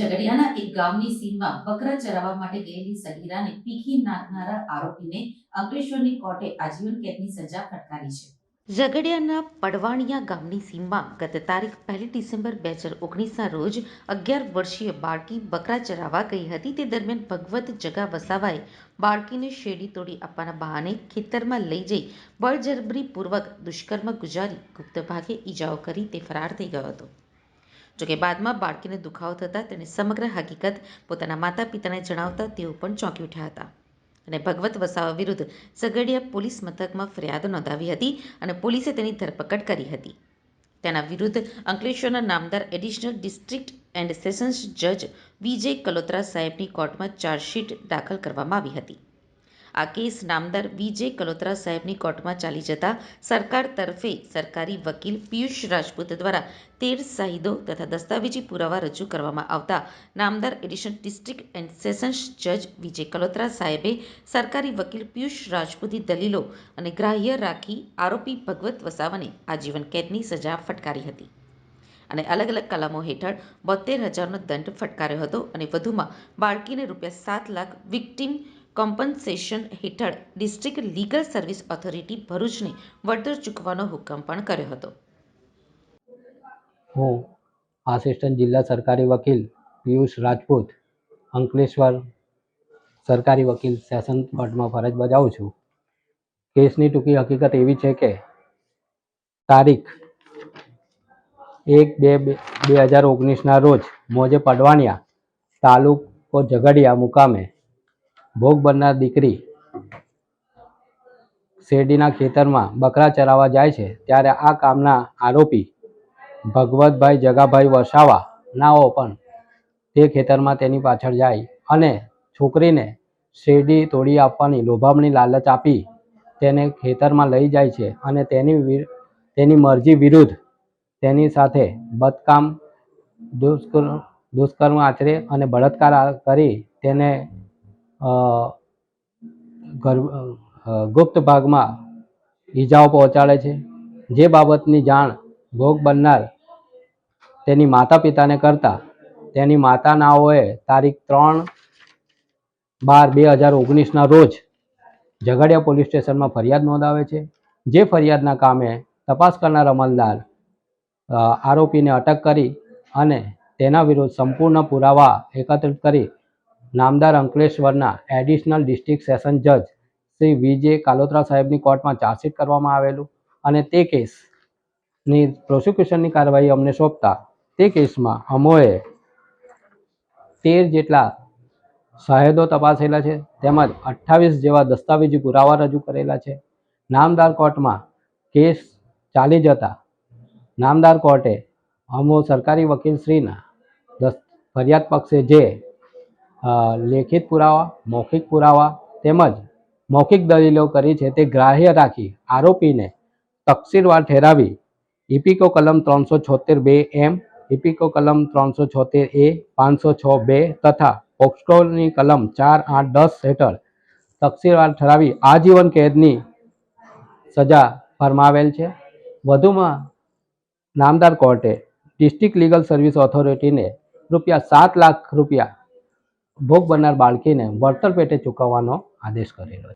ગામની સીમમાં બકરા ચરાવવા માટે ગયેલી સગીરાને પીખી નાખનારા આરોપીને અંકલેશ્વરની કોર્ટે આજીવન કેદની સજા ફટકારી છે. ઝઘડિયાના પડવાણિયા ગામની સીમમાં ગત તારીખ પહેલી ડિસેમ્બર બે હજાર ઓગણીસના રોજ અગિયાર વર્ષીય બાળકી બકરા ચરાવવા ગઈ હતી. તે દરમિયાન ભગવત જગા વસાવાએ બાળકીને શેરડી તોડી આપવાના બહાને ખેતરમાં લઈ જઈ બળજરબરીપૂર્વક દુષ્કર્મ ગુજારી ગુપ્ત ભાગે ઈજાઓ કરી તે ફરાર થઈ ગયો હતો. જોકે બાદમાં બાળકીને દુખાવો થતાં તેણે સમગ્ર હકીકત પોતાના માતા પિતાને જણાવતા તેઓ પણ ચોંકી ઉઠ્યા હતા. અને ભગવત વસાવા વિરુદ્ધ ઝઘડિયા પોલીસ મથકમાં ફરિયાદ નોંધાવી હતી અને પોલીસે તેની ધરપકડ કરી હતી. તેના વિરુદ્ધ અંકલેશ્વરના નામદાર એડિશનલ ડિસ્ટ્રિક્ટ એન્ડ સેશન્સ જજ વિજય કલોત્રા સાહેબની કોર્ટમાં ચાર્જશીટ દાખલ કરવામાં આવી હતી. આ કેસ નામદાર વિજય કલોત્રા સાહેબની કોર્ટમાં ચાલી જતા સરકાર તરફે સરકારી વકીલ પિયુષ રાજપૂત દ્વારા તેર સાહિદો તથા દસ્તાવેજી પુરાવા રજૂ કરવામાં આવતા નામદાર એડિશનલ ડિસ્ટ્રિક્ટ એન્ડ સેશન્સ જજ વિજય કલોત્રા સાહેબે સરકારી વકીલ પિયુષ રાજપૂતી દલીલો અને ગ્રાહ્ય રાખી આરોપી ભગવત વસાવાને આજીવન કેદની સજા ફટકારી હતી. અને અલગ અલગ કલમો હેઠળ બોતેર હજારનો દંડ ફટકાર્યો હતો અને વધુમાં બાળકીને રૂપિયા સાત લાખ વિક્ટીમ કોમ્પન્સેશન હેઠળ ડિસ્ટ્રિક્ટ લીગલ સર્વિસ ઓથોરિટી ભરૂચને વળતર ચૂકવવાનો હુકમ પણ કર્યો હતો. હું આસિસ્ટન્ટ જિલ્લા સરકારી વકીલ પિયુષ રાજપૂત, અંકલેશ્વર સરકારી વકીલ સેશન કોર્ટમાં ફરજ બજાવું છું. કેસની ટૂંકી હકીકત એવી છે કે તારીખ એક બે બે હજાર ઓગણીસના રોજ મોજે પડવાણિયા તાલુકો ઝઘડિયા મુકામે ભોગ બનનાર દીકરી શેરડીના ખેતરમાં બકરા ચરાવવા જાય છે, ત્યારે આ કામના આરોપી ભગવતભાઈ જગાભાઈ વસાવા નાઓ પણ તે ખેતરમાં તેની પાછળ જાય અને છોકરીને શેરડી તોડી આપવાની લોભામણી લાલચ આપી તેને ખેતરમાં લઈ જાય છે અને તેની તેની મરજી વિરુદ્ધ તેની સાથે બદકામ દુષ્કર્મ આચરે અને બળાત્કાર કરી તેને ગુપ્ત ભાગમાં ઈજાઓ પહોંચાડે છે. જે બાબતની જાણ ભોગ બનનાર તેની માતા પિતાને કરતા તેની માતાનાઓએ તારીખ ત્રણ બાર બે હજાર ઓગણીસના રોજ ઝઘડિયા પોલીસ સ્ટેશનમાં ફરિયાદ નોંધાવે છે. જે ફરિયાદના કામે તપાસ કરનાર અમલદાર આરોપીને અટક કરી અને તેના વિરુદ્ધ સંપૂર્ણ પુરાવા એકત્રિત કરી નામદાર અંકલેશ્વરના એડિશનલ ડિસ્ટ્રિક્ટ સેશન જજ શ્રી વિજે કાલોત્રા સાહેબની કોર્ટમાં ચાર્જશીટ કરવામાં આવેલું અને તે કેસની પ્રોસિક્યુશનની કાર્યવાહી અમને સોંપતા તે કેસમાં અમોએ તેર જેટલા શહેદો તપાસેલા છે તેમજ અઠ્ઠાવીસ જેવા દસ્તાવેજી પુરાવા રજૂ કરેલા છે. નામદાર કોર્ટમાં કેસ ચાલી જતા નામદાર કોર્ટે અમો સરકારી વકીલશ્રીના ફરિયાદ પક્ષે જે લેખિત પુરાવા, મૌખિક પુરાવા તેમજ મૌખિક દલીલો કરી છે તે ગ્રાહ્ય રાખી આરોપીને તકસીરવાર ઠેરાવી. ઇપિકો કલમ ત્રણસો છોતેર બે એમ ઇપિકો કલમ ત્રણસો છોતેર એ, પાંચસો છ બે તથા પોક્સકોની કલમ ચાર આઠ દસ હેઠળ તકસીરવાર ઠરાવી આજીવન કેદની સજા ફરમાવેલ છે. વધુમાં નામદાર કોર્ટે ડિસ્ટ્રિક્ટ લીગલ સર્વિસ ઓથોરિટીને રૂપિયા સાત લાખ રૂપિયા ભોગ બનનાર બાળકીને વળતર પેટે ચૂકવવાનો આદેશ કરેલો છે.